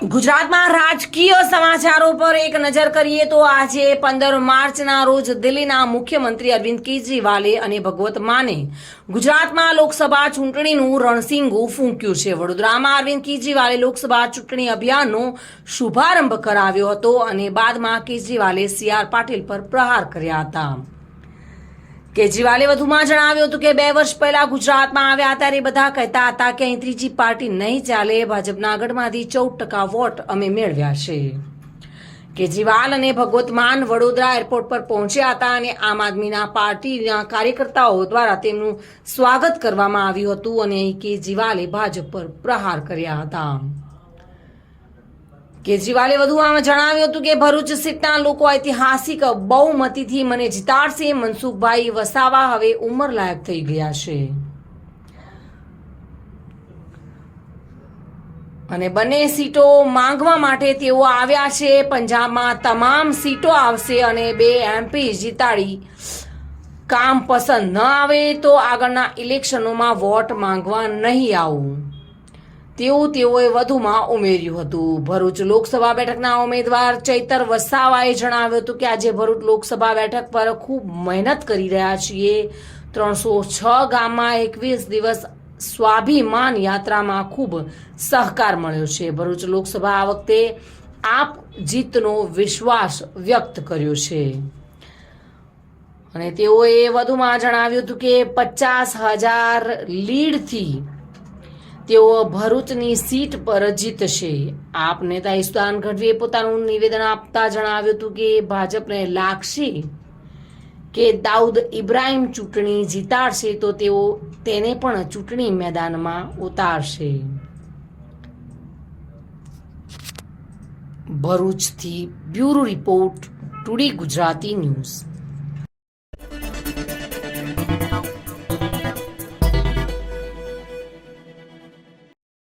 ગુજરાતમાં રાજકીય સમાચારો પર એક નજર કરીએ તો આજે પંદર માર્ચના રોજ દિલ્હીના મુખ્યમંત્રી અરવિંદ કેજરીવાલે અને ભગવત માને ગુજરાતમાં લોકસભા ચૂંટણીનું રણસિંગું ફૂંક્યું છે. વડોદરામાં અરવિંદ કેજરીવાલે લોકસભા ચૂંટણી અભિયાનનો શુભારંભ કરાવ્યો હતો અને બાદમાં કેજરીવાલે સી આર પાટીલ પર પ્રહાર કર્યા હતા. કેજરીવાલે વધુમાં જણાવ્યું હતું કે બે વર્ષ પહેલા ગુજરાતમાં આવ્યા ત્યારે બધા કહેતા હતા કે અહીં ત્રીજી પાર્ટી નહીં ચાલે, ભાજપના આગળમાંથી ચૌદ ટકા વોટ અમે મેળવ્યા છે. કેજરીવાલ અને ભગવત માન વડોદરા એરપોર્ટ પર પહોંચ્યા હતા અને આમ આદમીના પાર્ટીના કાર્યકર્તાઓ દ્વારા તેમનું સ્વાગત કરવામાં આવ્યું હતું અને કેજરીવાલે ભાજપ પર પ્રહાર કર્યા હતા. કેજરીવાલે વધુમાં જણાવ્યું હતું કે ભરૂચ સીટના લોકો ઐતિહાસિક બહુમતીથી મને જીતાડશે. મનસુખભાઈ વસાવા હવે ઉંમરલાયક થઈ ગયા છે. અને બંને સીટો માંગવા માટે તેઓ આવ્યા છે. પંજાબમાં તમામ સીટો આવશે અને બે એમપી જીતાડી કામ પસંદ ન આવે તો આગળના ઇલેક્શનોમાં વોટ માંગવા નહીં આવું. તેવું તેઓએ વધુમાં ઉમેર્યું હતું. ભરૂચ લોકસભા બેઠકના ઉમેદવાર ચૈતર વસાવાએ જણાવ્યું હતું કે આજે ભરૂચ લોકસભા બેઠક પર ખૂબ મહેનત કરી રહ્યા છીએ. ત્રણસો છ ગામમાં એકવીસ દિવસ સ્વાભિમાન યાત્રામાં ખૂબ સહકાર મળ્યો છે. ભરૂચ લોકસભા આ વખતે આપ જીતનો વિશ્વાસ વ્યક્ત કર્યો છે. અને તેઓએ વધુમાં જણાવ્યું હતું કે પચાસ હજાર લીડથી તેઓ ભરૂચની સીટ પર જીતશે. આપ નેતા ઈસ્તાન ગઢવીએ પોતાનું નિવેદન આપતા જણાવ્યું હતું કે ભાજપને લાગશે કે દાઉદ ઇબ્રાહિમ ચૂંટણી જીતાડશે તો તેઓ તેને પણ ચૂંટણી મેદાનમાં ઉતારશે. ભરૂચથી bureau report today Gujarati news.